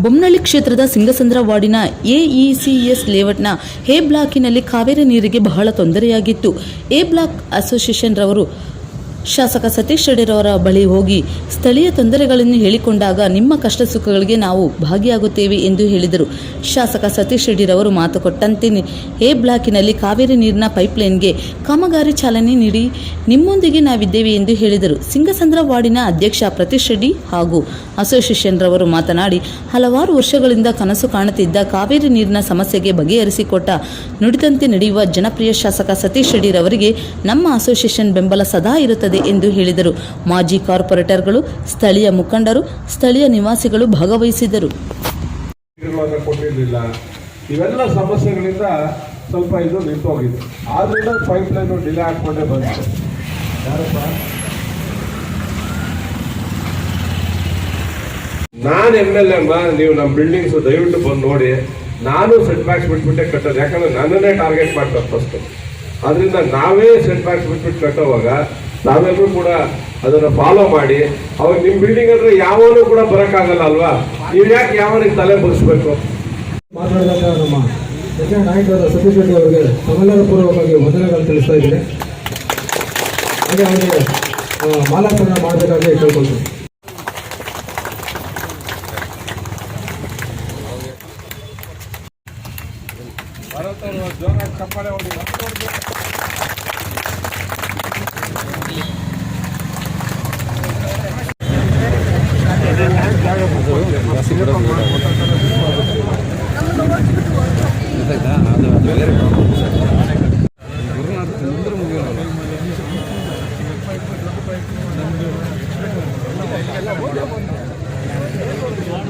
ಬೊಮ್ಮನಹಳ್ಳಿ ಕ್ಷೇತ್ರದ ಸಿಂಗಸಂದ್ರ ವಾರ್ಡಿನ ಎಇಸಿಎಸ್ ಲೇಔಟ್ನ ಹೇ ಬ್ಲಾಕಿನಲ್ಲಿ ಕಾವೇರಿ ನೀರಿಗೆ ಬಹಳ ತೊಂದರೆಯಾಗಿತ್ತು. ಎ ಬ್ಲಾಕ್ ಅಸೋಸಿಯೇಷನ್ ರವರು ಶಾಸಕ ಸತೀಶ್ ರೆಡ್ಡಿರವರ ಬಳಿ ಹೋಗಿ ಸ್ಥಳೀಯ ತೊಂದರೆಗಳನ್ನು ಹೇಳಿಕೊಂಡಾಗ ನಿಮ್ಮ ಕಷ್ಟ ಸುಖಗಳಿಗೆ ನಾವು ಭಾಗಿಯಾಗುತ್ತೇವೆ ಎಂದು ಹೇಳಿದರು. ಶಾಸಕ ಸತೀಶ್ ರೆಡ್ಡಿರವರು ಮಾತು ಕೊಟ್ಟಂತೆ ಎ ಬ್ಲಾಕಿನಲ್ಲಿ ಕಾವೇರಿ ನೀರಿನ ಪೈಪ್ಲೈನ್ಗೆ ಕಾಮಗಾರಿ ಚಾಲನೆ ನೀಡಿ ನಿಮ್ಮೊಂದಿಗೆ ನಾವಿದ್ದೇವೆ ಎಂದು ಹೇಳಿದರು. ಸಿಂಗಸಂದ್ರ ವಾರ್ಡಿನ ಅಧ್ಯಕ್ಷ ಪ್ರತೀಶ್ ರೆಡ್ಡಿ ಹಾಗೂ ಅಸೋಸಿಯೇಷನ್ ರವರು ಮಾತನಾಡಿ, ಹಲವಾರು ವರ್ಷಗಳಿಂದ ಕನಸು ಕಾಣುತ್ತಿದ್ದ ಕಾವೇರಿ ನೀರಿನ ಸಮಸ್ಯೆಗೆ ಬಗೆಹರಿಸಿಕೊಟ್ಟ ನುಡಿದಂತೆ ನಡೆಯುವ ಜನಪ್ರಿಯ ಶಾಸಕ ಸತೀಶ್ ರೆಡ್ಡಿರವರಿಗೆ ನಮ್ಮ ಅಸೋಸಿಯೇಷನ್ ಬೆಂಬಲ ಸದಾ ಇರುತ್ತದೆ. ಎಂದು ಹೇಳಿದರು. ಮಾಜಿ ಕಾರ್ಪೊರೇಟರ್ಗಳು, ಸ್ಥಳೀಯ ಮುಖಂಡರು, ಸ್ಥಳೀಯ ನಿವಾಸಿಗಳು ಭಾಗವಹಿಸಿದರು ಇವೆಲ್ಲ ಸಮಸ್ಯೆಗಳಿಂದ ಸ್ವಲ್ಪ ಇದು ನಿಂತೋಗಿದೆ. ಆದ್ರಿಂದ ಪೈಪ್ ಲೈನ್ ಡಿಲೇ ಹಾಕೊಂಡೆ ಬಂತು ಯಾರಪ್ಪ? ನಾನು ಎಂ ಎಲ್ ಎಮ್ಮ ನೀವು ನಮ್ಮ ಬಿಲ್ಡಿಂಗ್ಸ್ ದಯವಿಟ್ಟು ಬಂದು ನೋಡಿ. ನಾನು ಸೆಟ್ ಬ್ಯಾಕ್ಸ್ ಬಿಟ್ಬಿಟ್ಟೆ ಕಟ್ಟೋದು. ಯಾಕಂದ್ರೆ ನನ್ನನ್ನೇ ಟಾರ್ಗೆಟ್ ಮಾಡ್ತಾರೆ ಫಸ್ಟ್ ಅದರಿಂದ ನಾವೇ ಸೆಟ್ ಬ್ಯಾಕ್ಸ್ ಬಿಟ್ಬಿಟ್ಟು ಕಟ್ಟೋವಾಗ ನಾವೆಲ್ಲರೂ ಕೂಡ ಅದನ್ನು ಫಾಲೋ ಮಾಡಿ, ಅವಾಗ ನಿಮ್ಮ ಬಿಲ್ಡಿಂಗ್ ಅಂದ್ರೆ ಯಾವನು ಕೂಡ ಬರೋಕ್ಕಾಗಲ್ಲ ಅಲ್ವಾ? ನೀವು ಯಾಕೆ ಯಾವನಿಗೆ ತಲೆ ಬರೆಸ್ಬೇಕು? ಮಾತಾಡಿದಾಗ ನಮ್ಮ ಹೆಚ್ಚಿನ ನಾಯಕರಾದ ಸತೀಶ್ ರೆಡ್ಡಿ ಅವರಿಗೆ ತಮ್ಮೆಲ್ಲರ ಪೂರ್ವಕವಾಗಿ ವಂದನೆಗಳನ್ನು ತಿಳಿಸ್ತಾ ಇದ್ದೀನಿ. ಹಾಗೆ ಅವರಿಗೆ ಮಾಲಾರ್ಪಣೆ ಮಾಡಬೇಕಾಗಿ ಕೇಳ್ಕೊಳ್ತೀನಿ. 바라옵니다.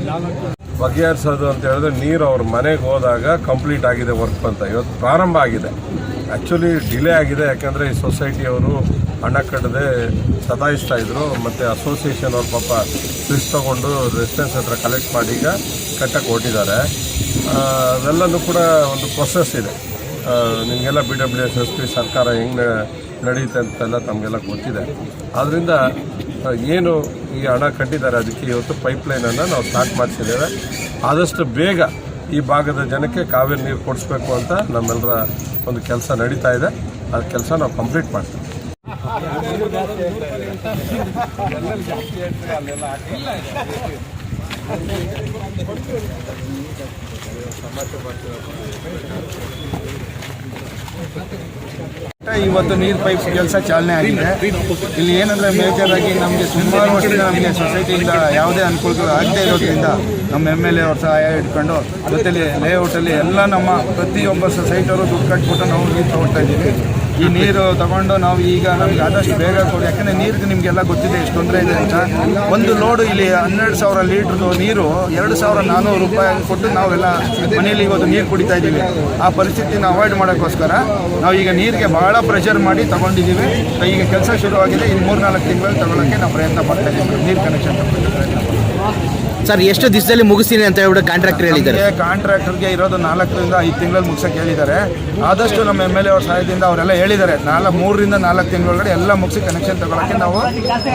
나갔다. ಬಗೆಹರಿಸೋದು ಅಂತ ಹೇಳಿದ್ರೆ ನೀರು ಅವ್ರ ಮನೆಗೆ ಹೋದಾಗ ಕಂಪ್ಲೀಟ್ ಆಗಿದೆ ವರ್ಕ್ ಅಂತ. ಇವತ್ತು ಪ್ರಾರಂಭ ಆಗಿದೆ. ಆ್ಯಕ್ಚುಲಿ ಡಿಲೇ ಆಗಿದೆ, ಯಾಕೆಂದರೆ ಈ ಸೊಸೈಟಿಯವರು ಹಣ ಕಟ್ಟದೆ ಸತಾಯಿಸ್ತಾ ಇದ್ರು. ಮತ್ತು ಅಸೋಸಿಯೇಷನ್ ಅವ್ರ ಪಾಪ ಫೀಸ್ ತಗೊಂಡು ರೆಸಿಡೆನ್ಸ್ ಹತ್ರ ಕಲೆಕ್ಟ್ ಮಾಡಿ ಈಗ ಕಟ್ಟಕ್ಕೆ ಹೊಟ್ಟಿದ್ದಾರೆ ಅದೆಲ್ಲನೂ ಕೂಡ ಒಂದು ಪ್ರೊಸೆಸ್ ಇದೆ. ನಿಮಗೆಲ್ಲ B W S S P ಸರ್ಕಾರ ಹೆಂಗೆ ನಡೆಯುತ್ತೆ ಅಂತೆಲ್ಲ ತಮಗೆಲ್ಲ ಗೊತ್ತಿದೆ. ಆದ್ದರಿಂದ ಏನು ಈ ಹಣ ಕಟ್ಟಿದ್ದಾರೆ ಅದಕ್ಕೆ ಇವತ್ತು ಪೈಪ್ಲೈನನ್ನು ನಾವು ಸ್ಟಾರ್ಟ್ ಮಾಡ್ತಿದ್ದೇವೆ. ಆದಷ್ಟು ಬೇಗ ಈ ಭಾಗದ ಜನಕ್ಕೆ ಕಾವೇರಿ ನೀರು ಕೊಡಿಸ್ಬೇಕು ಅಂತ ನಮ್ಮೆಲ್ಲರ ಒಂದು ಕೆಲಸ ನಡೀತಾ ಇದೆ. ಆ ಕೆಲಸ ನಾವು ಕಂಪ್ಲೀಟ್ ಮಾಡ್ತೀವಿ. ಇವತ್ತು ನೀರು ಪೈಪ್ ಕೆಲಸ ಚಾಲನೆ ಆಗಿದೆ. ಇಲ್ಲಿ ಏನಂದ್ರೆ ಮೇಜರ್ ಆಗಿ ನಮಗೆ ಸುಮಾರು ವರ್ಷದಿಂದ ನಮಗೆ ಸೊಸೈಟಿಯಿಂದ ಯಾವುದೇ ಅನುಕೂಲಗಳು ಆಗದೆ ಇರೋದ್ರಿಂದ ನಮ್ಮ ಎಂ ಎಲ್ ಎ ಅವ್ರ ಸಹಾಯ ಇಟ್ಕೊಂಡು ಜೊತೆಲಿ ಲೇಔಟಲ್ಲಿ ಎಲ್ಲ ನಮ್ಮ ಪ್ರತಿಯೊಬ್ಬ ಸೊಸೈಟಿಯವರು ದುಡ್ಡು ಕಟ್ಬಿಟ್ಟು ನಾವು ನೀರು ತಗೊಳ್ತಾ ಇದ್ದೀವಿ. ಈ ನೀರು ತಗೊಂಡು ನಾವು ಈಗ ನಮ್ಗೆ ಆದಷ್ಟು ಬೇಗ ಕೊಡಿ. ಯಾಕಂದರೆ ನೀರಿಗೆ ನಿಮಗೆಲ್ಲ ಗೊತ್ತಿದೆ ಎಷ್ಟು ತೊಂದರೆ ಇದೆ ಅಂತ. ಒಂದು ಲೋಡು ಇಲ್ಲಿ ಹನ್ನೆರಡು ಸಾವಿರ ಲೀಟ್ರದು ನೀರು ಎರಡು ಸಾವಿರ ನಾನ್ನೂರು ರೂಪಾಯಿ ಕೊಟ್ಟು ನಾವೆಲ್ಲ ಮನೆಯಲ್ಲಿ ಇವತ್ತು ನೀರು ಕುಡಿತಾ ಇದ್ದೀವಿ. ಆ ಪರಿಸ್ಥಿತಿನ ಅವಾಯ್ಡ್ ಮಾಡೋಕ್ಕೋಸ್ಕರ ನಾವು ಈಗ ನೀರಿಗೆ ಬಹಳ ಪ್ರೆಷರ್ ಮಾಡಿ ತಗೊಂಡಿದ್ದೀವಿ. ಈಗ ಕೆಲಸ ಶುರುವಾಗಿದೆ. ಇನ್ನು ಮೂರ್ನಾಲ್ಕು ತಿಂಗಳಲ್ಲಿ ತಗೊಳ್ಳೋಕ್ಕೆ ನಾವು ಪ್ರಯತ್ನ ಮಾಡ್ತಾ ಇದ್ದೀವಿ. ನೀರು ಕನೆಕ್ಷನ್ ಸರ್ ಎಷ್ಟು ದಿವಸದಲ್ಲಿ ಮುಗಿಸ್ತೀನಿ ಅಂತ ಹೇಳ್ಬಿಟ್ಟು ಕಾಂಟ್ರಾಕ್ಟರ್ ಹೇಳಿದ್ದಾರೆ? ನಮಗೆ ಕಾಂಟ್ರಾಕ್ಟರ್ಗೆ ಇರೋದು ನಾಲ್ಕರಿಂದ ಐದು ತಿಂಗಳಲ್ಲಿ ಮುಗಿಸೋಕೆ ಹೇಳಿದ್ದಾರೆ. ಆದಷ್ಟು ನಮ್ಮ ಎಂ ಎಲ್ ಎ ಅವ್ರ ಸಹಾಯದಿಂದ ಅವರೆಲ್ಲ ಹೇಳಿದ್ದಾರೆ. ನಾಲ್ಕು ಮೂರರಿಂದ ನಾಲ್ಕು ತಿಂಗಳೊಳಗಡೆ ಎಲ್ಲ ಮುಗಿಸಿ ಕನೆಕ್ಷನ್ ತಗೊಳಕ್ಕೆ ನಾವು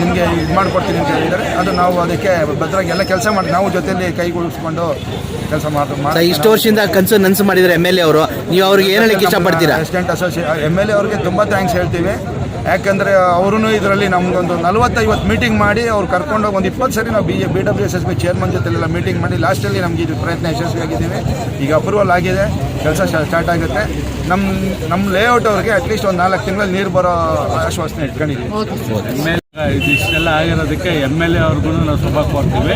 ನಿಮಗೆ ಇದು ಮಾಡಿಕೊಡ್ತೀನಿ ಅಂತ ಹೇಳಿದ್ದಾರೆ. ಅದು ನಾವು ಅದಕ್ಕೆ ಭದ್ರಾಗಿ ಎಲ್ಲ ಕೆಲಸ ಮಾಡಿ ನಾವು ಜೊತೆಯಲ್ಲಿ ಕೈಗೂಡಿಸ್ಕೊಂಡು ಕೆಲಸ ಸರ್ ಮಾಡಿ ಇಷ್ಟು ವರ್ಷದಿಂದ ಕನಸು ನನ್ಸು ಮಾಡಿದ್ದಾರೆ ಎಂ ಎಲ್ ಎ ಅವರು. ನೀವು ಅವ್ರಿಗೆ ಏನು ಹೇಳಕ್ಕೆ ಇಷ್ಟಪಡ್ತೀರಾ? President associate M L A ಅವ್ರಿಗೆ ತುಂಬ ಥ್ಯಾಂಕ್ಸ್ ಹೇಳ್ತೀವಿ. ಯಾಕಂದರೆ ಅವರು ಇದರಲ್ಲಿ ನಮಗೊಂದು ನಲವತ್ತೈವತ್ತು ಮೀಟಿಂಗ್ ಮಾಡಿ ಅವ್ರು ಕರ್ಕೊಂಡೋಗಿ ಒಂದು ಇಪ್ಪತ್ತು ಸರಿ ನಾವು B B W S S B chairman ಜೊತೆಲೆಲ್ಲ meeting ಮಾಡಿ ಲಾಸ್ಟಲ್ಲಿ ನಮಗೆ ಇದು ಪ್ರಯತ್ನ ಯಶಸ್ವಿಯಾಗಿದ್ದೀವಿ ಈಗ ಅಪ್ರೂವಲ್ ಆಗಿದೆ, ಕೆಲಸ ಸ್ಟಾರ್ಟ್ ಆಗುತ್ತೆ. ನಮ್ಮ ನಮ್ಮ ಲೇಔಟ್ ಅವ್ರಿಗೆ ಅಟ್ಲೀಸ್ಟ್ ಒಂದು ನಾಲ್ಕು ತಿಂಗಳಲ್ಲಿ ನೀರು ಬರೋ ಆಶ್ವಾಸನೆ ಇಟ್ಕೊಂಡಿದ್ದೀವಿ ಇದಿಷ್ಟೆಲ್ಲ ಆಗಿರೋದಕ್ಕೆ ಎಂ ಎಲ್ ಎ ಅವ್ರಿಗೂ ನಾವು ಶುಭ ಕೋರ್ತೀವಿ.